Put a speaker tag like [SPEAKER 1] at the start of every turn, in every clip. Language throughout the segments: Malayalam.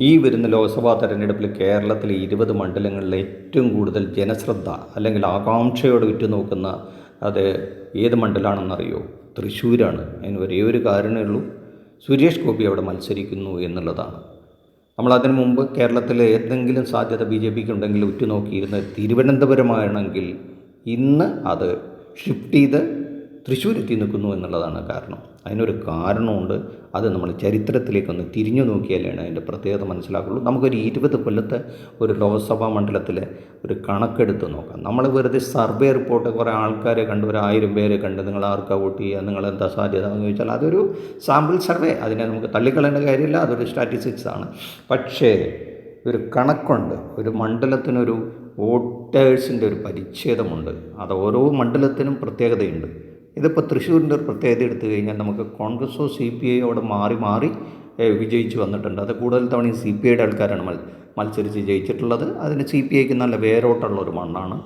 [SPEAKER 1] ഈ വരുന്ന ലോക്സഭാ തെരഞ്ഞെടുപ്പിൽ കേരളത്തിലെ ഇരുപത് മണ്ഡലങ്ങളിൽ ഏറ്റവും കൂടുതൽ ജനശ്രദ്ധ അല്ലെങ്കിൽ ആകാംക്ഷയോട് ഉറ്റുനോക്കുന്ന അത് ഏത് മണ്ഡലമാണെന്നറിയോ തൃശ്ശൂരാണ്. അതിന് ഒരേ ഒരു കാരണമേ ഉള്ളൂ. സുരേഷ് ഗോപി അവിടെ മത്സരിക്കുന്നു എന്നുള്ളതാണ്. നമ്മൾ അതിനു മുമ്പ് കേരളത്തിലെ ഏതെങ്കിലും സാധ്യത ബി ജെ പിക്ക് ഉണ്ടെങ്കിൽ ഉറ്റുനോക്കിയിരുന്നത് തിരുവനന്തപുരമാണെങ്കിൽ ഇന്ന് അത് ഷിഫ്റ്റ് ചെയ്ത് തൃശ്ശൂർ എത്തി നിൽക്കുന്നു എന്നുള്ളതാണ് കാരണം. അതിനൊരു കാരണമുണ്ട്. അത് നമ്മൾ ചരിത്രത്തിലേക്കൊന്ന് തിരിഞ്ഞു നോക്കിയാലാണ് അതിന്റെ പ്രത്യേകത മനസ്സിലാക്കുള്ളൂ. നമുക്കൊരു ഇരുപത് കൊല്ലത്തെ ഒരു ലോക്സഭാ മണ്ഡലത്തിലെ ഒരു കണക്കെടുത്ത് നോക്കാം. നമ്മൾ വെറുതെ സർവേ റിപ്പോർട്ട് കുറേ ആൾക്കാരെ കണ്ട് ഒരു ആയിരം പേരെ കണ്ട് നിങ്ങൾ ആർക്കാ വോട്ട് ചെയ്യുക നിങ്ങൾ എന്താ സാധ്യത എന്ന് ചോദിച്ചാൽ അതൊരു സാമ്പിൾ സർവേ. അതിനെ നമുക്ക് തള്ളിക്കളയേണ്ട കാര്യമില്ല. അതൊരു സ്റ്റാറ്റിസ്റ്റിക്സ് ആണ്. പക്ഷേ ഒരു കണക്കുണ്ട്. ഒരു മണ്ഡലത്തിനൊരു വോട്ടേഴ്സിന്റെ ഒരു പരിച്ഛേദമുണ്ട്. അത് ഓരോ മണ്ഡലത്തിനും പ്രത്യേകതയുണ്ട്. ഇതിപ്പോൾ തൃശ്ശൂരിന്റെ ഒരു പ്രത്യേകത എടുത്തു കഴിഞ്ഞാൽ നമുക്ക് കോൺഗ്രസോ സി പി ഐ അവിടെ മാറി മാറി വിജയിച്ചു വന്നിട്ടുണ്ട്. അത് കൂടുതൽ തവണ സി പി ഐയുടെ ആൾക്കാരാണ് മത് മത്സരിച്ച് ജയിച്ചിട്ടുള്ളത്. അതിന് സി പി ഐക്ക് നല്ല വേരോട്ടുള്ള ഒരു മണ്ണാണ്.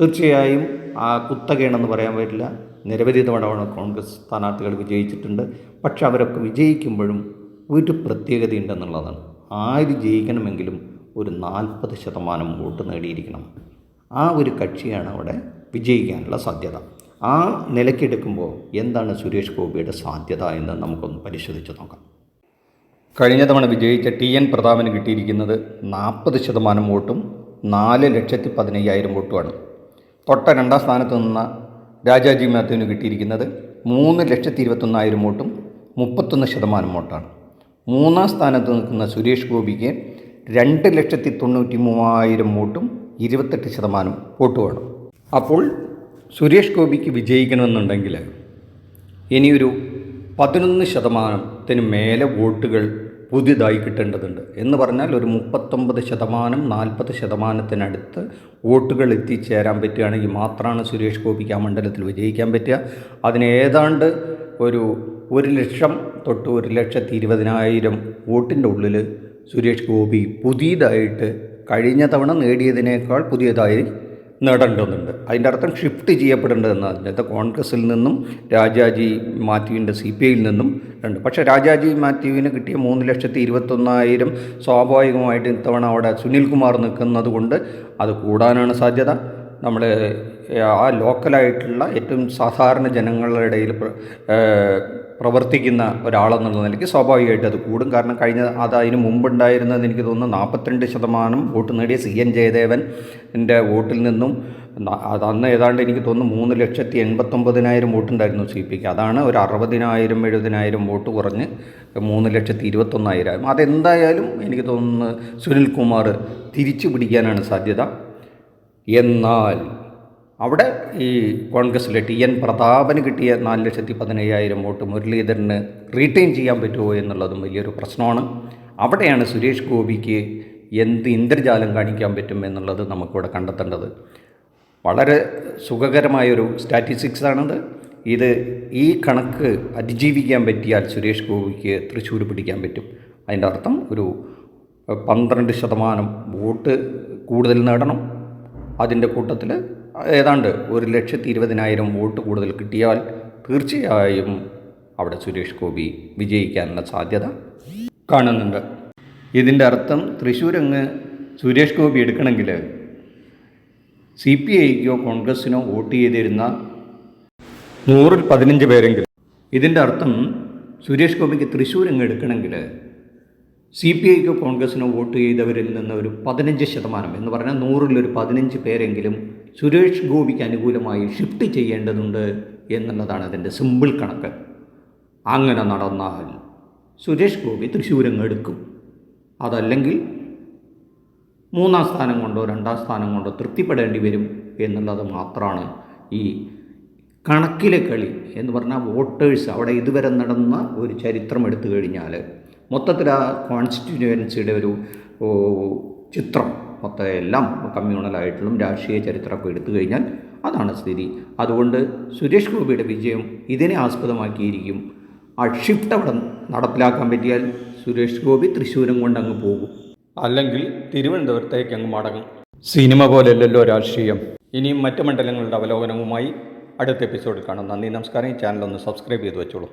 [SPEAKER 1] തീർച്ചയായും ആ കുത്തകയാണെന്ന് പറയാൻ പറ്റില്ല. നിരവധി തവണ കോൺഗ്രസ് സ്ഥാനാർത്ഥികൾ വിജയിച്ചിട്ടുണ്ട് പക്ഷെ അവരൊക്കെ വിജയിക്കുമ്പോഴും ഒരു പ്രത്യേകതയുണ്ടെന്നുള്ളതാണ്. ആര് ജയിക്കണമെങ്കിലും ഒരു നാൽപ്പത് ശതമാനം വോട്ട് നേടിയിരിക്കണം. ആ ഒരു കക്ഷിയാണ് അവിടെ വിജയിക്കാനുള്ള സാധ്യത. ആ നിലയ്ക്കെടുക്കുമ്പോൾ എന്താണ് സുരേഷ് ഗോപിയുടെ സാധ്യത എന്ന് നമുക്കൊന്ന് പരിശോധിച്ച് നോക്കാം. കഴിഞ്ഞ തവണ വിജയിച്ച ടി എൻ പ്രതാപന് കിട്ടിയിരിക്കുന്നത് നാൽപ്പത് ശതമാനം വോട്ടും നാല് ലക്ഷത്തി പതിനയ്യായിരം വോട്ടുമാണ്. തൊട്ട രണ്ടാം സ്ഥാനത്ത് നിന്ന രാജാജി മാത്യുവിന് കിട്ടിയിരിക്കുന്നത് മൂന്ന് ലക്ഷത്തി ഇരുപത്തൊന്നായിരം വോട്ടും മുപ്പത്തൊന്ന് ശതമാനം വോട്ടാണ്. മൂന്നാം സ്ഥാനത്ത് നിൽക്കുന്ന സുരേഷ് ഗോപിക്ക് രണ്ട് ലക്ഷത്തി തൊണ്ണൂറ്റി മൂവായിരം വോട്ടും ഇരുപത്തെട്ട് ശതമാനം വോട്ടുമാണ്. അപ്പോൾ സുരേഷ് ഗോപിക്ക് വിജയിക്കണമെന്നുണ്ടെങ്കിൽ ഇനിയൊരു പതിനൊന്ന് ശതമാനത്തിന് മേലെ വോട്ടുകൾ പുതിയതായി കിട്ടേണ്ടതുണ്ട്. എന്ന് പറഞ്ഞാൽ ഒരു മുപ്പത്തൊമ്പത് ശതമാനം നാൽപ്പത് ശതമാനത്തിനടുത്ത് വോട്ടുകൾ എത്തിച്ചേരാൻ പറ്റുകയാണെങ്കിൽ മാത്രമാണ് സുരേഷ് ഗോപിക്ക് ആ മണ്ഡലത്തിൽ വിജയിക്കാൻ പറ്റുക. അതിന് ഏതാണ്ട് ഒരു ഒരു ലക്ഷം തൊട്ട് ഒരു ലക്ഷത്തി ഇരുപതിനായിരം വോട്ടിന്റെ ഉള്ളിൽ സുരേഷ് ഗോപി പുതിയതായിട്ട് കഴിഞ്ഞ തവണ നേടിയതിനേക്കാൾ പുതിയതായി നേടേണ്ടതുണ്ട്. അതിന്റെ അർത്ഥം ഷിഫ്റ്റ് ചെയ്യപ്പെടേണ്ടതെന്നാണ് ഇന്നത്തെ കോൺഗ്രസിൽ നിന്നും രാജാജി മാത്യുവിന്റെ സി പി ഐയിൽ നിന്നും രണ്ട്. പക്ഷേ രാജാജി മാത്യുവിന് കിട്ടിയ മൂന്ന് ലക്ഷത്തി ഇരുപത്തൊന്നായിരം സ്വാഭാവികമായിട്ട് ഇത്തവണ അവിടെ സുനിൽകുമാർ നിൽക്കുന്നത് കൊണ്ട് അത് കൂടാനാണ് സാധ്യത. നമ്മൾ ആ ലോക്കലായിട്ടുള്ള ഏറ്റവും സാധാരണ ജനങ്ങളുടെ ഇടയിൽ പ്രവർത്തിക്കുന്ന ഒരാളെന്നുള്ള നിലയ്ക്ക് സ്വാഭാവികമായിട്ട് അത് കൂടും. കാരണം കഴിഞ്ഞ അത് അതിന് മുമ്പുണ്ടായിരുന്നത് എനിക്ക് തോന്നുന്നു നാൽപ്പത്തിരണ്ട് ശതമാനം വോട്ട് നേടിയ സി എൻ ജയദേവൻ വോട്ടിൽ നിന്നും അത് അന്ന് ഏതാണ്ട് എനിക്ക് തോന്നുന്നു മൂന്ന് ലക്ഷത്തി എൺപത്തൊമ്പതിനായിരം വോട്ടുണ്ടായിരുന്നു സി പിക്ക് അതാണ് ഒരു അറുപതിനായിരം എഴുപതിനായിരം വോട്ട് കുറഞ്ഞ് മൂന്ന് ലക്ഷത്തി ഇരുപത്തൊന്നായിരം. അതെന്തായാലും എനിക്ക് തോന്നുന്നു സുനിൽകുമാർ തിരിച്ചു പിടിക്കാനാണ് സാധ്യത. എന്നാൽ അവിടെ ഈ കോൺഗ്രസ്സിലെ ടി എൻ പ്രതാപന് കിട്ടിയ നാല് ലക്ഷത്തി പതിനയ്യായിരം വോട്ട് മുരളീധരന് റീറ്റെയിൻ ചെയ്യാൻ പറ്റുമോ എന്നുള്ളതും വലിയൊരു പ്രശ്നമാണ്. അവിടെയാണ് സുരേഷ് ഗോപിക്ക് എന്ത് ഇന്ദ്രജാലം കാണിക്കാൻ പറ്റും എന്നുള്ളത് നമുക്കിവിടെ കണ്ടെത്തേണ്ടത്. വളരെ സുഖകരമായൊരു സ്റ്റാറ്റിസ്റ്റിക്സ് ആണത്. ഇത് ഈ കണക്ക് അതിജീവിക്കാൻ പറ്റിയാൽ സുരേഷ് ഗോപിക്ക് തൃശ്ശൂർ പിടിക്കാൻ പറ്റും. അതിന്റെ അർത്ഥം ഒരു പന്ത്രണ്ട് ശതമാനം വോട്ട് കൂടുതൽ നേടണം. അതിന്റെ കൂട്ടത്തിൽ ഏതാണ്ട് ഒരു ലക്ഷത്തി ഇരുപതിനായിരം വോട്ട് കൂടുതൽ കിട്ടിയാൽ തീർച്ചയായും അവിടെ സുരേഷ് ഗോപി വിജയിക്കാനുള്ള സാധ്യത കാണുന്നുണ്ട്. ഇതിന്റെ അർത്ഥം തൃശ്ശൂരങ്ങ് സുരേഷ് ഗോപി എടുക്കണമെങ്കിൽ സി പി ഐക്കോ കോൺഗ്രസ്സിനോ വോട്ട് ചെയ്തിരുന്ന നൂറിൽ പതിനഞ്ച് പേരെങ്കിലും. ഇതിന്റെ അർത്ഥം സുരേഷ് ഗോപിക്ക് തൃശ്ശൂർ അങ്ങ് എടുക്കണമെങ്കിൽ സി പി ഐക്കോ കോൺഗ്രസ്സിനോ വോട്ട് ചെയ്തവരിൽ നിന്ന് ഒരു പതിനഞ്ച് ശതമാനം എന്ന് പറഞ്ഞാൽ നൂറിലൊരു പതിനഞ്ച് പേരെങ്കിലും സുരേഷ് ഗോപിക്ക് അനുകൂലമായി ഷിഫ്റ്റ് ചെയ്യേണ്ടതുണ്ട് എന്നുള്ളതാണ് അതിന്റെ സിമ്പിൾ കണക്ക്. അങ്ങനെ നടന്നാൽ സുരേഷ് ഗോപി തൃശ്ശൂരങ്ങ് എടുക്കും. അതല്ലെങ്കിൽ മൂന്നാം സ്ഥാനം കൊണ്ടോ രണ്ടാം സ്ഥാനം കൊണ്ടോ തൃപ്തിപ്പെടേണ്ടി വരും എന്നുള്ളത് മാത്രമാണ് ഈ കണക്കിലെ കളി എന്ന് പറഞ്ഞാൽ വോട്ടേഴ്സ് അവിടെ ഇതുവരെ നടന്ന ഒരു ചരിത്രം എടുത്തു കഴിഞ്ഞാൽ മൊത്തത്തിൽ ആ കോൺസ്റ്റിറ്റ്യുവൻസിയുടെ ഒരു ചിത്രം. മൊത്തം എല്ലാം കമ്മ്യൂണലായിട്ടുള്ള രാഷ്ട്രീയ ചരിത്രമൊക്കെ എടുത്തു കഴിഞ്ഞാൽ അതാണ് സ്ഥിതി. അതുകൊണ്ട് സുരേഷ് ഗോപിയുടെ വിജയം ഇതിനെ ആസ്പദമാക്കിയിരിക്കും. ആ നടപ്പിലാക്കാൻ പറ്റിയാൽ സുരേഷ് ഗോപി തൃശ്ശൂരും കൊണ്ട് അങ്ങ് പോകും. അല്ലെങ്കിൽ തിരുവനന്തപുരത്തേക്ക് അങ്ങ് മടങ്ങും. സിനിമ പോലെയല്ലല്ലോ രാഷ്ട്രീയം. ഇനിയും മറ്റ് മണ്ഡലങ്ങളുടെ അവലോകനവുമായി അടുത്ത എപ്പിസോഡിൽ കാണാം. നന്ദി നമസ്കാരം. ഈ ചാനൽ ഒന്ന് സബ്സ്ക്രൈബ് ചെയ്ത് വെച്ചോളൂ.